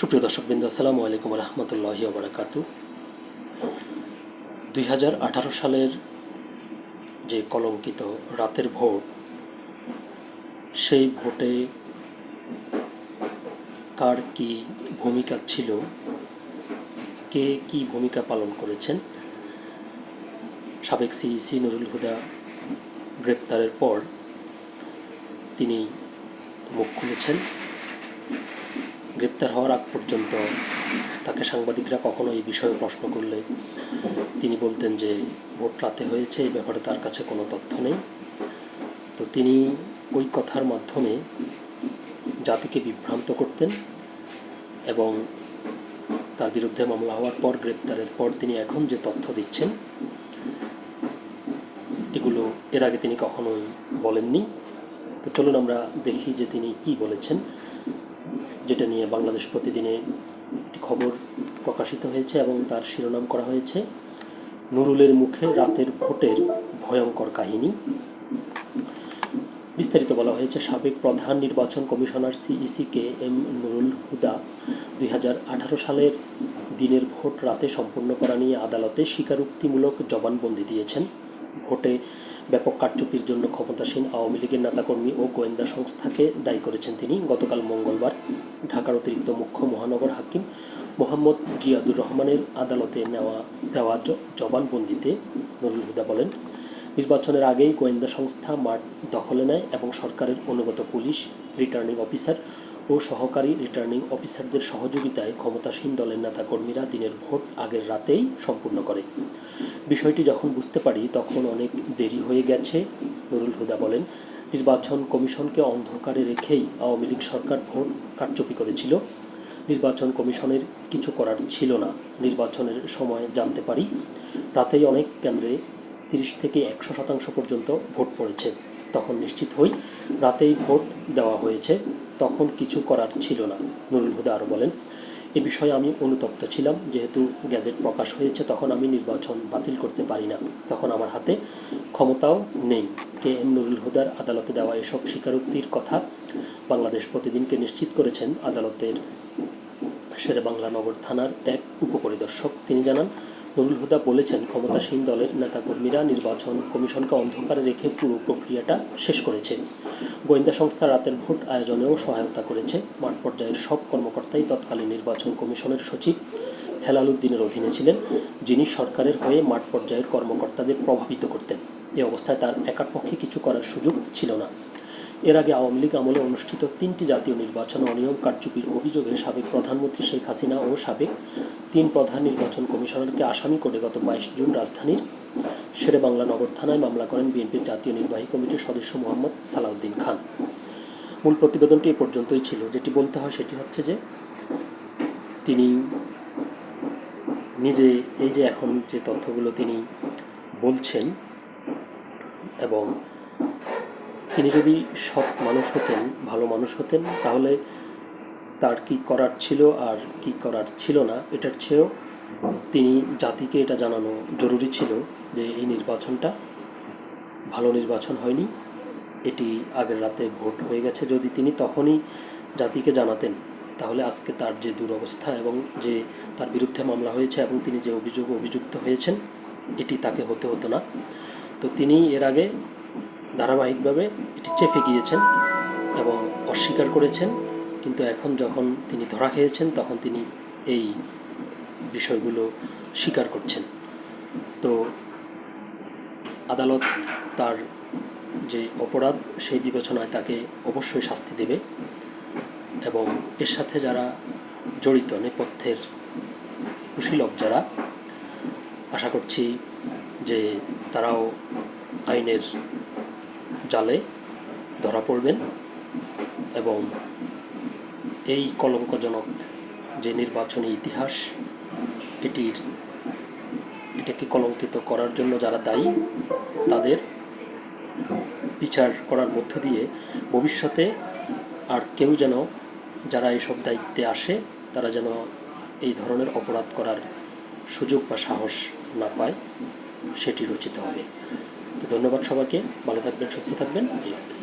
সুপ্রিয় দর্শকবৃন্দ, আসসালামু আলাইকুম রহমতুল্লাহি বারাকাতু দুই হাজার আঠারো সালের যে কলঙ্কিত রাতের ভোট, সেই ভোটে কার কি ভূমিকা ছিল, কে কি ভূমিকা পালন করেছেন, সাবেক সিইসি নুরুল হুদা গ্রেপ্তারের পর তিনি মুখ খুলেছেন। গ্রেপ্তার হওয়ার আগ পর্যন্ত তাকে সাংবাদিকরা কখনো এই বিষয়ে প্রশ্ন করলে তিনি বলতেন যে ভোট রাতে হয়েছে, এই ব্যাপারে তার কাছে কোনো তথ্য নেই। তো তিনি ওই কথার মাধ্যমে জাতিকে বিভ্রান্ত করতেন এবং তার বিরুদ্ধে মামলা হওয়ার পর, গ্রেপ্তারের পর তিনি এখন যে তথ্য দিচ্ছেন, এগুলো এর আগে তিনি কখনোই বলেননি। তো চলুন আমরা দেখি যে তিনি কি বলেছেন। যেটা নিয়ে বাংলাদেশ প্রতিদিনে একটি খবর প্রকাশিত হয়েছে এবং তার শিরোনাম করা হয়েছে, নুরুলের মুখে রাতের ভোটের ভয়ঙ্কর কাহিনী। বিস্তারিত বলা হয়েছে, সাবেক প্রধান নির্বাচন commissioner CEC K M Nurul Huda দুই হাজার আঠারো সালের দিনের ভোট রাতে সম্পন্ন করা নিয়ে আদালতে স্বীকারোক্তিমূলক জবানবন্দি দিয়েছেন। ভোটে ব্যাপক কারচুপির জন্য ক্ষমতাসীন আওয়ামী লীগের নেতাকর্মী ও গোয়েন্দা সংস্থাকে দায়ী করেছেন তিনি। গতকাল মঙ্গলবার ঢাকার অতিরিক্ত মুখ্য মহানগর হাকিম মোহাম্মদ জিয়াদুর রহমানের আদালতে নেওয়া, দেওয়া জবানবন্দিতে নুরুল হুদা বলেন, নির্বাচনের আগেই গোয়েন্দা সংস্থা মাঠ দখলে নেয় এবং সরকারের অনুগত পুলিশ, রিটার্নিং অফিসার ও সহকারী রিটার্নিং অফিসারদের সহযোগিতায় ক্ষমতাসীন দলের নেতাকর্মীরা দিনের ভোট আগের রাতেই সম্পূর্ণ করে। বিষয়টি যখন বুঝতে পারি, তখন অনেক দেরি হয়ে গেছে, নুরুল হুদা বলেন। নির্বাচন কমিশনকে অন্ধকারে রেখেই আওয়ামী লীগ সরকার ভোট কারচুপি করেছিল। নির্বাচন কমিশনের কিছু করার ছিল না। নির্বাচনের সময় জানতে পারি, রাতেই অনেক কেন্দ্রে তিরিশ থেকে একশো শতাংশ পর্যন্ত ভোট পড়েছে। তখন নিশ্চিত হই, রাতেই ভোট দেওয়া হয়েছে। তখন কিছু করার ছিল না, নুরুল হুদা আরও বলেন। এ বিষয়ে আমি অনুতপ্ত ছিলাম, যেহেতু গ্যাজেট প্রকাশ হয়েছে, তখন আমি নির্বাচন বাতিল করতে পারি না। তখন আমার হাতে ক্ষমতাও নেই। কে এম নুরুল হুদার আদালতে দেওয়া এসব স্বীকারোক্তির কথা বাংলাদেশ প্রতিদিনকে নিশ্চিত করেছেন। আদালতের শেরে বাংলা নগর থানার এক উপপরিদর্শক, তিনি জানান নুরুল হুদা বলেছেন, ক্ষমতাসীন দলের নেতাকর্মীরা নির্বাচন কমিশনকে অন্ধকারে রেখে পুরো প্রক্রিয়াটা শেষ করেছে। গোয়েন্দা সংস্থা রাতের ভোট আয়োজনেও সহায়তা করেছে। মাঠ পর্যায়ের সব কর্মকর্তাই তৎকালীন নির্বাচন কমিশনের সচিব হেলাল উদ্দিনের অধীনে ছিলেন, যিনি সরকারের হয়ে মাঠ পর্যায়ের কর্মকর্তাদের প্রভাবিত করতেন। এ অবস্থায় তার একার পক্ষে কিছু করার সুযোগ ছিল না। এর আগে আওয়ামী লীগ আমলে অনুষ্ঠিত তিনটি জাতীয় নির্বাচন অনিয়ম কারচুপির অভিযোগে সাবেক প্রধানমন্ত্রী শেখ হাসিনা ও সাবেক তিন প্রধান নির্বাচন কমিশনারকে আসামি করে গত বাইশ জুন রাজধানীর শেরে বাংলা নগর থানায় মামলা করেন বিএনপির জাতীয় নির্বাহী কমিটির সদস্য মোহাম্মদ সালাউদ্দিন খান। মূল প্রতিবেদনটি এ পর্যন্তই ছিল। যেটি বলতে হয় সেটি হচ্ছে যে, তিনি নিজে এই যে এখন যে তথ্যগুলো তিনি বলছেন এবং তিনি যদি সৎ মানুষ হতেন, ভালো মানুষ হতেন, তাহলে তার কি করার ছিল আর কি করার ছিল না, এটার চেয়েও তিনি জাতিকে এটা জানানো জরুরি ছিল যে এই নির্বাচনটা ভালো নির্বাচন হয়নি, এটি আগের রাতে ভোট হয়ে গেছে। যদি তিনি তখনই জাতিকে জানাতেন, তাহলে আজকে তার যে দুরবস্থা এবং যে তার বিরুদ্ধে মামলা হয়েছে এবং তিনি যে অভিযোগ অভিযুক্ত হয়েছেন, এটি তাকে হতে হতো না। তো তিনি এর আগে ধারাবাহিকভাবে এটি চেপে গিয়েছেন এবং অস্বীকার করেছেন। কিন্তু এখন যখন তিনি ধরা খেয়েছেন, তখন তিনি এই বিষয়গুলো স্বীকার করছেন। তো আদালত তার যে অপরাধ, সেই বিবেচনায় তাকে অবশ্যই শাস্তি দেবে এবং এর সাথে যারা জড়িত, নেপথ্যের কুশীলক যারা, আশা করছি যে তারাও আইনের জালে ধরা পড়বেন এবং এই কলঙ্কজনক যে নির্বাচনী ইতিহাস, এটির, এটাকে কলঙ্কিত করার জন্য যারা দায়ী, তাদের বিচার করার মধ্য দিয়ে ভবিষ্যতে আর কেউ যেন, যারা এইসব দায়িত্বে আসে, তারা যেন এই ধরনের অপরাধ করার সুযোগ বা সাহস না পায়, সেটি রচিত হবে। তো ধন্যবাদ সবাইকে ভালো থাকবেন সুস্থ থাকবেন আল্লাহ হাফিজ।